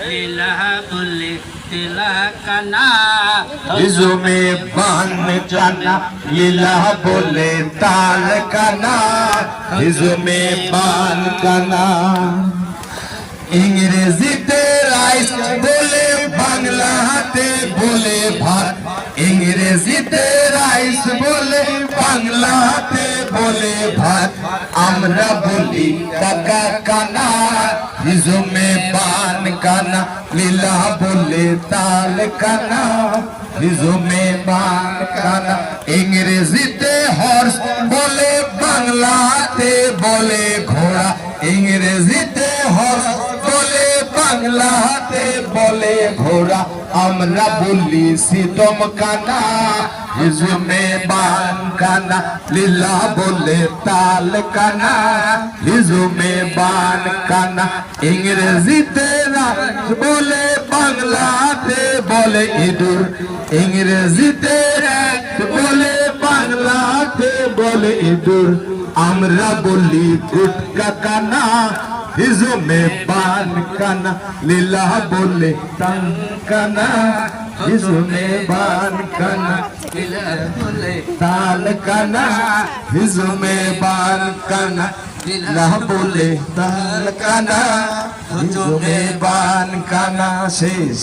লীলা বলে কানা লীলা বলে তাল কানা ইজুমে বান কানা ইংরেজিতে রাইস বলে বাংলাতে বলে ভাত ইংরেজিতে রাইস বলে বাংলাতে বলে ভাত আমরা বলি টাকা কানা হিজুমে পান কানা লীলা বলে তাল কানা হিজুমে পান কানা ইংরেজিতে হর্স বলে বাংলাতে বলে ঘোড়া ইংরেজিতে বাংলাতে বলে ঘোড়া, আমরা বলি সিতম কানা হিজুমে বান কানা লীলা বলে তাল কানা হিজুমে বান কানা ইংরেজিতে রাত বলে, বাংলাতে বলে ইঁদুর, ইংরেজিতে রাত বলে, বাংলাতে বলে ইঁদুর, আমরা বলি গুটকা কানা হিজুমে বান কানা লীলা বলে তান কানা হিজুমে বান কানা লীলা বলে তাল কানা হিজুমে বান কানা লীলা বলে তাল কানা হিজুমে বান কানা শেষ.